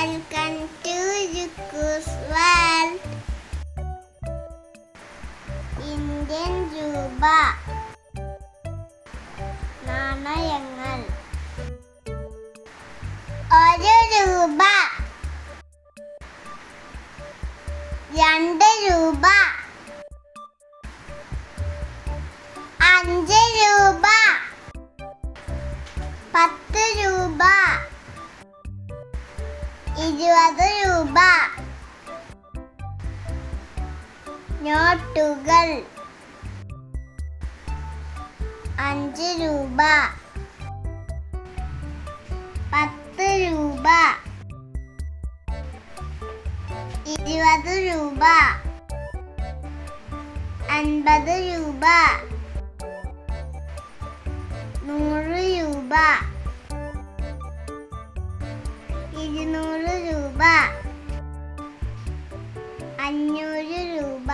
Welcome to യുക്കൂസ് world Indian രൂപ നാണയങ്ങൾ. ഒരു രൂപ. രണ്ട് രൂപ. അഞ്ച് രൂപ. പത്ത് രൂപ ഇരുപത് രൂപ. നോട്ടുകൾ. അഞ്ച് രൂപ. പത്ത് രൂപ. ഇരുപത് രൂപ. അൻപത് രൂപ. നൂറ് രൂപ. ഇരുന്നൂറ് രൂപ. അഞ്ഞൂറ് രൂപ.